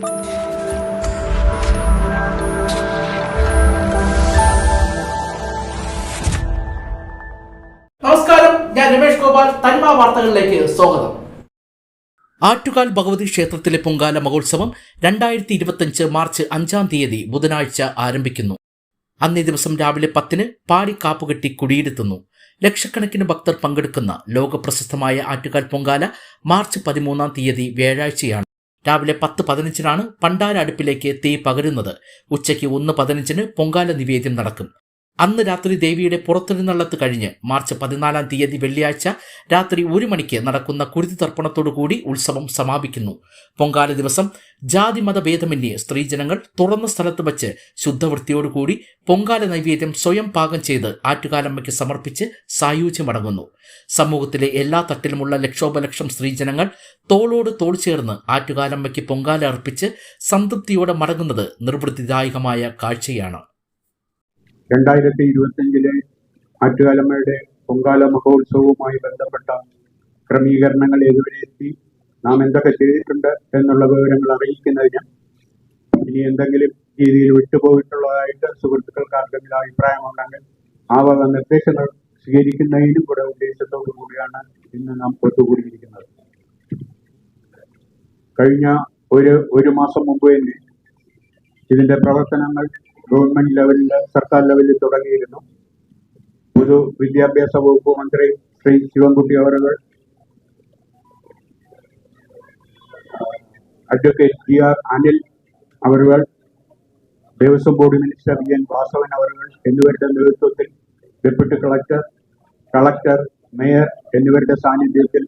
നമസ്കാരം. ഞാൻ രമേഷ് ഗോപാൽ. തനിമ വാർത്തകളിലേക്ക് സ്വാഗതം. ആറ്റുകാൽ ഭഗവതി ക്ഷേത്രത്തിലെ പൊങ്കാല മഹോത്സവം രണ്ടായിരത്തി ഇരുപത്തിയഞ്ച് മാർച്ച് അഞ്ചാം തീയതി ബുധനാഴ്ച ആരംഭിക്കുന്നു. അന്നേ ദിവസം രാവിലെ പത്തിന് പാടി കാപ്പുകെട്ടി കുടിയിരുത്തുന്നു. ലക്ഷക്കണക്കിന് ഭക്തർ പങ്കെടുക്കുന്ന ലോകപ്രശസ്തമായ ആറ്റുകാൽ പൊങ്കാല മാർച്ച് പതിമൂന്നാം തീയതി വ്യാഴാഴ്ചയാണ്. രാവിലെ പത്ത് പതിനഞ്ചിനാണ് പണ്ടാര അടുപ്പിലേക്ക് തീ പകരുന്നത്. ഉച്ചയ്ക്ക് ഒന്ന് പതിനഞ്ചിന് പൊങ്കാല നിവേദ്യം നടക്കും. അന്ന് രാത്രി ദേവിയുടെ പുറത്തിരുന്നള്ളത്ത് കഴിഞ്ഞ് മാർച്ച് പതിനാലാം തീയതി വെള്ളിയാഴ്ച രാത്രി ഒരു മണിക്ക് നടക്കുന്ന കുരുതി തർപ്പണത്തോടുകൂടി ഉത്സവം സമാപിക്കുന്നു. പൊങ്കാല ദിവസം ജാതി സ്ത്രീ സ്ത്രീജനങ്ങൾ തുറന്ന സ്ഥലത്ത് വച്ച് ശുദ്ധവൃത്തിയോടുകൂടി പൊങ്കാല നൈവേദ്യം സ്വയം പാകം ചെയ്ത് ആറ്റുകാലമ്മയ്ക്ക് സമർപ്പിച്ച് സായൂജ്യമടങ്ങുന്നു സമൂഹത്തിലെ എല്ലാ തട്ടിലുമുള്ള ലക്ഷോപലക്ഷം സ്ത്രീജനങ്ങൾ തോളോട് തോൾ ചേർന്ന് ആറ്റുകാലമ്മയ്ക്ക് പൊങ്കാല അർപ്പിച്ച് സംതൃപ്തിയോടെ മടങ്ങുന്നത് നിർവൃത്തിദായകമായ കാഴ്ചയാണ്. രണ്ടായിരത്തി ഇരുപത്തിയഞ്ചിലെ ആറ്റുകാലമ്മയുടെ പൊങ്കാല മഹോത്സവവുമായി ബന്ധപ്പെട്ട ക്രമീകരണങ്ങൾ ഏതുവരെ എത്തി? നാം എന്തൊക്കെ ചെയ്തിട്ടുണ്ട് എന്നുള്ള വിവരങ്ങൾ അറിയിക്കുന്നതിന് ഇനി എന്തെങ്കിലും രീതിയിൽ വിട്ടുപോയിട്ടുള്ളതായിട്ട് സുഹൃത്തുക്കൾക്ക് ആർക്കെങ്കിലും അഭിപ്രായമുണ്ടെങ്കിൽ ആ വക നിർദ്ദേശങ്ങൾ സ്വീകരിക്കുന്നതിനും കൂടെ ഉദ്ദേശത്തോടു കൂടിയാണ് ഇന്ന് നാം ഒത്തുകൂടിയിരിക്കുന്നത്. കഴിഞ്ഞ ഒരു ഒരു മാസം മുമ്പ് തന്നെ ഇതിന്റെ പ്രവർത്തനങ്ങൾ ഗവൺമെന്റ് ലെവലിൽ സർക്കാർ ലെവലിൽ തുടങ്ങിയിരുന്നു. ഒരു വിദ്യാഭ്യാസ വകുപ്പ് മന്ത്രി ശ്രീ ശിവൻകുട്ടി അവരുകൾ advocate G R Anil അവരുകൾ Devaswom board minister V N Vasavan അവരുകൾ എന്നിവരുടെ നേതൃത്വത്തിൽ ഡെപ്യൂട്ടി കളക്ടർ കളക്ടർ മേയർ എന്നിവരുടെ സാന്നിധ്യത്തിൽ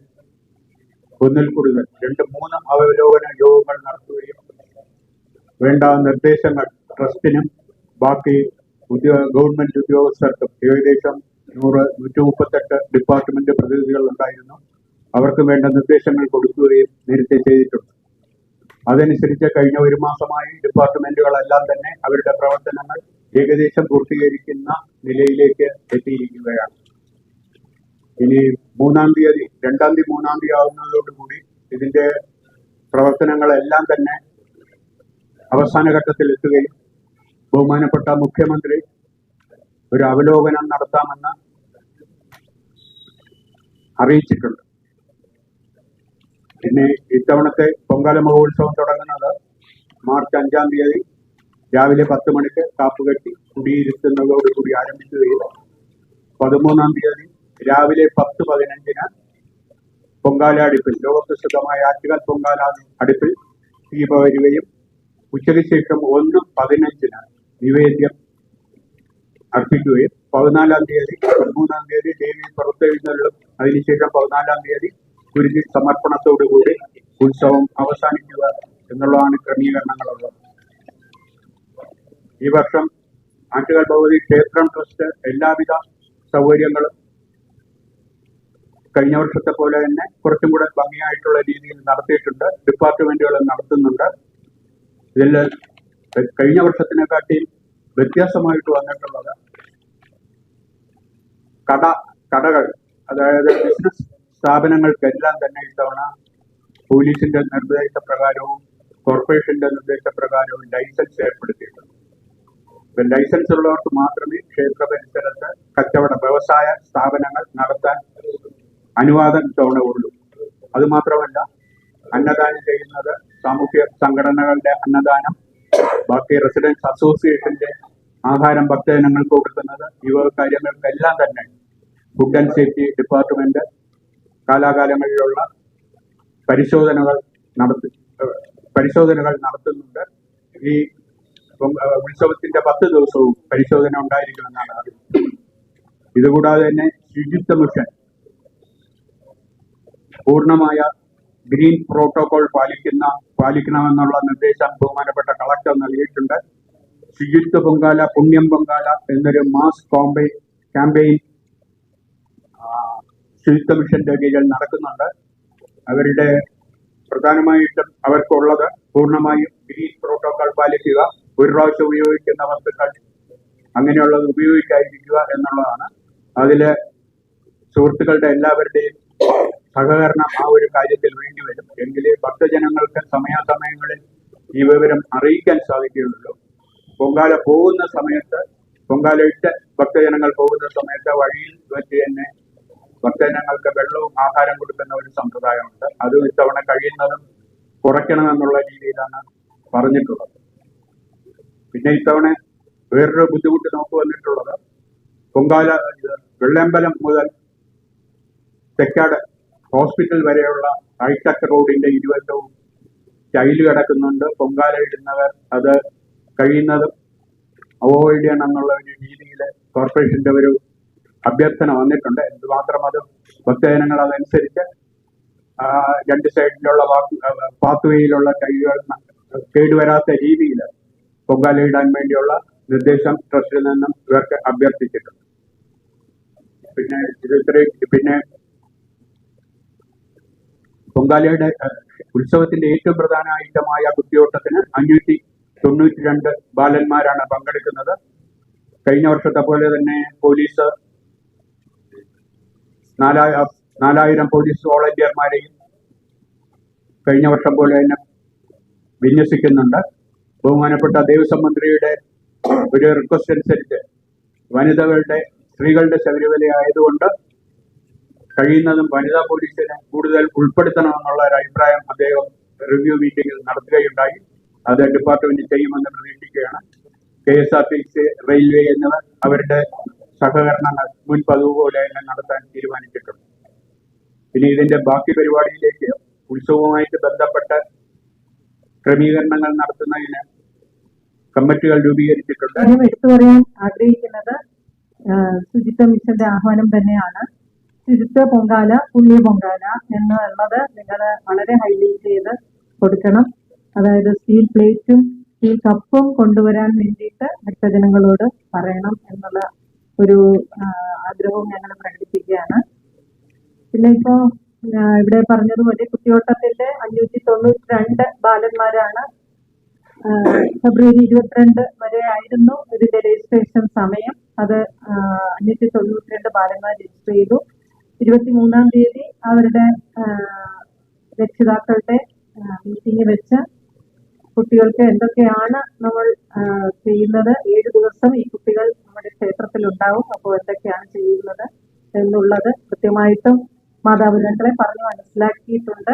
ഒന്നിൽ കൂടുതൽ രണ്ട് മൂന്ന് അവലോകന യോഗങ്ങൾ നടത്തുകയും വേണ്ട നിർദ്ദേശങ്ങൾ ട്രസ്റ്റിനും ബാക്കി ഗവൺമെന്റ് ഉദ്യോഗസ്ഥർക്കും ഏകദേശം നൂറ് നൂറ്റി മുപ്പത്തെട്ട് ഡിപ്പാർട്ട്മെന്റ് പ്രതിനിധികൾ ഉണ്ടായിരുന്നു. അവർക്ക് വേണ്ട നിർദ്ദേശങ്ങൾ കൊടുക്കുകയും നേരത്തെ ചെയ്തിട്ടുണ്ട്. അതനുസരിച്ച് കഴിഞ്ഞ ഒരു മാസമായി ഡിപ്പാർട്ട്മെന്റുകളെല്ലാം തന്നെ അവരുടെ പ്രവർത്തനങ്ങൾ ഏകദേശം പൂർത്തീകരിക്കുന്ന നിലയിലേക്ക് എത്തിയിരിക്കുകയാണ്. ഇനി മൂന്നാം തീയതി രണ്ടാം തീയതി മൂന്നാം തീയതി ആവുന്നതോടുകൂടി ഇതിന്റെ പ്രവർത്തനങ്ങളെല്ലാം തന്നെ അവസാന ഘട്ടത്തിൽ എത്തുകയും ബഹുമാനപ്പെട്ട മുഖ്യമന്ത്രി ഒരു അവലോകനം നടത്താമെന്ന് അറിയിച്ചിട്ടുണ്ട്. പിന്നെ ഇത്തവണത്തെ പൊങ്കാല മഹോത്സവം തുടങ്ങുന്നത് മാർച്ച് അഞ്ചാം തീയതി രാവിലെ പത്ത് മണിക്ക് കാപ്പുകെട്ടി കുടിയിരുത്തുന്നതോടുകൂടി ആരംഭിക്കുകയും പതിമൂന്നാം തീയതി രാവിലെ പത്ത് പതിനഞ്ചിന് പൊങ്കാല അടുപ്പിൽ ലോകപ്രസിദ്ധമായ ആറ്റുകാൽ പൊങ്കാല അടുപ്പിൽ തീപ വരികയും ഉച്ചയ്ക്ക് ശേഷം ഒന്ന് പതിനഞ്ചിന് നിവേദ്യം അർപ്പിക്കുകയും പതിനാലാം തീയതി പതിമൂന്നാം തീയതി ദേവി പുറത്തെഴുന്നള്ളും അതിനുശേഷം പതിനാലാം തീയതി കുരുതി സമർപ്പണത്തോടുകൂടി ഉത്സവം അവസാനിക്കുക എന്നുള്ളതാണ് ക്രമീകരണങ്ങളുള്ളത്. ഈ വർഷം ആറ്റുകാൽ ഭഗവതി ക്ഷേത്രം ട്രസ്റ്റ് എല്ലാവിധ സൗകര്യങ്ങളും കഴിഞ്ഞ വർഷത്തെ പോലെ തന്നെ കുറച്ചും കൂടെ ഭംഗിയായിട്ടുള്ള രീതിയിൽ നടത്തിയിട്ടുണ്ട്. ഡിപ്പാർട്ട്മെന്റുകൾ നടത്തുന്നുണ്ട്. ഇതിൽ കഴിഞ്ഞ വർഷത്തിനെക്കാട്ടിയും വ്യത്യാസമായിട്ട് വന്നിട്ടുള്ളത് കട കടകൾ അതായത് ബിസിനസ് സ്ഥാപനങ്ങൾക്കെല്ലാം തന്നെ ഇത്തവണ പോലീസിന്റെ നിർദ്ദേശപ്രകാരവും കോർപ്പറേഷന്റെ നിർദ്ദേശപ്രകാരവും ലൈസൻസ് ഏർപ്പെടുത്തിയിട്ടുണ്ട്. ഇപ്പൊ ലൈസൻസ് ഉള്ളവർക്ക് മാത്രമേ ക്ഷേത്ര പരിസരത്ത് കച്ചവട വ്യവസായ സ്ഥാപനങ്ങൾ നടത്താൻ അനുവാദം ഇത്തവണ ഉള്ളൂ. അതുമാത്രമല്ല അന്നദാനം ചെയ്യുന്നത് സാമൂഹ്യ സംഘടനകളുടെ അന്നദാനം ബാക്കി റെസിഡൻസ് അസോസിയേഷന്റെ ആഹാരം ഭക്തജനങ്ങൾക്ക് കൊടുക്കുന്നത് വക കാര്യങ്ങൾക്കെല്ലാം തന്നെ ഫുഡ് ആൻഡ് സേഫ്റ്റി ഡിപ്പാർട്ട്മെന്റ് കാലാകാലങ്ങളിലുള്ള പരിശോധനകൾ നടത്തി പരിശോധനകൾ നടത്തുന്നുണ്ട്. ഈ ഉത്സവത്തിന്റെ പത്ത് ദിവസവും പരിശോധന ഉണ്ടായിരിക്കുമെന്നാണ് അറിയുന്നത്. ഇതുകൂടാതെ തന്നെ ശുചിത്വ മിഷൻ പൂർണമായ ഗ്രീൻ പ്രോട്ടോകോൾ പാലിക്കുന്ന പാലിക്കണമെന്നുള്ള നിർദ്ദേശം ബഹുമാനപ്പെട്ട കളക്ടർ നൽകിയിട്ടുണ്ട്. ശുചിത്വ പൊങ്കാല പുണ്യം പൊങ്കാല എന്നൊരു മാസ് കോമ്പെ ക്യാമ്പയിൻ ശുചിത്വ മിഷന്റെ കീഴിൽ നടക്കുന്നുണ്ട്. അവരുടെ പ്രധാനമായിട്ടും അവർക്കുള്ളത് പൂർണമായും ഗ്രീൻ പ്രോട്ടോകോൾ പാലിക്കുക ഒരു പ്രാവശ്യം ഉപയോഗിക്കുന്ന വസ്തുക്കൾ അങ്ങനെയുള്ളത് ഉപയോഗിക്കാതിരിക്കുക എന്നുള്ളതാണ്. അതിൽ സുഹൃത്തുക്കളുടെ എല്ലാവരുടെയും സഹകരണം ആ ഒരു കാര്യത്തിൽ വേണ്ടി വരും എങ്കിലേ ഭക്തജനങ്ങൾക്ക് സമയാസമയങ്ങളിൽ ഈ വിവരം അറിയിക്കാൻ സാധിക്കുകയുള്ളൂ. പൊങ്കാല പോകുന്ന സമയത്ത് പൊങ്കാലയിട്ട് ഭക്തജനങ്ങൾ പോകുന്ന സമയത്ത് വഴിയിൽ വെച്ച് തന്നെ ഭക്തജനങ്ങൾക്ക് വെള്ളവും ആഹാരം കൊടുക്കുന്ന ഒരു സമ്പ്രദായമുണ്ട്. അത് ഇത്തവണ കഴിയുന്നതും കുറയ്ക്കണമെന്നുള്ള രീതിയിലാണ് പറഞ്ഞിട്ടുള്ളത്. പിന്നെ ഇത്തവണ വേറൊരു ബുദ്ധിമുട്ട് നമുക്ക് വന്നിട്ടുള്ളത് പൊങ്കാല വെള്ളമ്പലം മുതൽ തെക്കാട് ഹോസ്പിറ്റൽ വരെയുള്ള ഹൈടെക് റോഡിന്റെ ഇരുവശവും ടൈൽ കിടക്കുന്നുണ്ട്. പൊങ്കാല ഇടുന്നവർ അത് കഴിയുന്നതും അവോയ്ഡ് ചെയ്യണം എന്നുള്ള ഒരു രീതിയിൽ കോർപ്പറേഷന്റെ ഒരു അഭ്യർത്ഥന വന്നിട്ടുണ്ട്. എന്തുമാത്രം അത് ഭക്തജനങ്ങൾ അതനുസരിച്ച് രണ്ട് സൈഡിലുള്ള പാത്വേയിലുള്ള വേയിലുള്ള വരാത്ത കേടുവരാത്ത രീതിയിൽ പൊങ്കാല ഇടാൻ വേണ്ടിയുള്ള നിർദ്ദേശം ട്രസ്റ്റിൽ നിന്നും ഇവർക്ക് അഭ്യർത്ഥിച്ചിട്ടുണ്ട്. പിന്നെ ഇത് പിന്നെ പൊങ്കാലയുടെ ഉത്സവത്തിന്റെ ഏറ്റവും പ്രധാന ഐറ്റമായ കുത്തിയോട്ടത്തിന് അഞ്ഞൂറ്റി തൊണ്ണൂറ്റി രണ്ട് ബാലന്മാരാണ് പങ്കെടുക്കുന്നത്. കഴിഞ്ഞ വർഷത്തെ പോലെ തന്നെ പോലീസ് നാലായ നാലായിരം പോലീസ് വോളണ്ടിയർമാരെയും കഴിഞ്ഞ വർഷം പോലെ തന്നെ വിന്യസിക്കുന്നുണ്ട്. ബഹുമാനപ്പെട്ട ദേവസ്വം മന്ത്രിയുടെ ഒരു റിക്വസ്റ്റ് അനുസരിച്ച് വനിതകളുടെ സ്ത്രീകളുടെ ശബരിമല ആയതുകൊണ്ട് കഴിയുന്നതും വനിതാ പോലീസിനെ കൂടുതൽ ഉൾപ്പെടുത്തണമെന്നുള്ള ഒരു അഭിപ്രായം അദ്ദേഹം റിവ്യൂ മീറ്റിംഗിൽ നടത്തുകയുണ്ടായി. അത് ഡിപ്പാർട്ട്മെന്റ് ചെയ്യുമെന്ന് പ്രതീക്ഷിക്കുകയാണ്. K S R T C railway എന്നിവർ അവരുടെ സഹകരണങ്ങൾ മുൻ പതിവ് പോലെ തന്നെ നടത്താൻ തീരുമാനിച്ചിട്ടുണ്ട്. ഇനി ഇതിന്റെ ബാക്കി പരിപാടിയിലേക്ക് ഉത്സവവുമായിട്ട് ബന്ധപ്പെട്ട ക്രമീകരണങ്ങൾ നടത്തുന്നതിന് കമ്മിറ്റികൾ രൂപീകരിച്ചിട്ടുണ്ട്. എടുത്തു പറയാൻ ആഗ്രഹിക്കുന്നത് ശുചിത്വ മിഷന്റെ ആഹ്വാനം തന്നെയാണ്. ശുചിത്വ പൊങ്കാല പുണ്യ പൊങ്കാല എന്നുള്ളത് നിങ്ങൾ വളരെ ഹൈലൈറ്റ് ചെയ്ത് കൊടുക്കണം. അതായത് സ്റ്റീൽ പ്ലേറ്റും സ്റ്റീൽ കപ്പും കൊണ്ടുവരാൻ വേണ്ടിയിട്ട് ഭക്തജനങ്ങളോട് പറയണം എന്നുള്ള ഒരു ആഗ്രഹവും ഞങ്ങൾ പ്രകടിപ്പിക്കുകയാണ്. പിന്നെ ഇപ്പോ ഇവിടെ പറഞ്ഞതുപോലെ കുട്ടിയോട്ടത്തിന്റെ അഞ്ഞൂറ്റി തൊണ്ണൂറ്റി രണ്ട് ബാലന്മാരാണ് ഫെബ്രുവരി ഇരുപത്തിരണ്ട് വരെ ആയിരുന്നു ഇതിന്റെ രജിസ്ട്രേഷൻ സമയം. അത് അഞ്ഞൂറ്റി തൊണ്ണൂറ്റി രണ്ട് ബാലന്മാർ രജിസ്റ്റർ ചെയ്തു. ഇരുപത്തി മൂന്നാം തീയതി അവരുടെ രക്ഷിതാക്കളുടെ മീറ്റിംഗ് വെച്ച് കുട്ടികൾക്ക് എന്തൊക്കെയാണ് നമ്മൾ ചെയ്യുന്നത്? ഏഴ് ദിവസം ഈ കുട്ടികൾ നമ്മുടെ ക്ഷേത്രത്തിൽ ഉണ്ടാവും അപ്പോൾ എന്തൊക്കെയാണ് ചെയ്യുന്നത് എന്നുള്ളത് കൃത്യമായിട്ടും മാതാപിതാക്കളെ പറഞ്ഞു മനസ്സിലാക്കിയിട്ടുണ്ട്.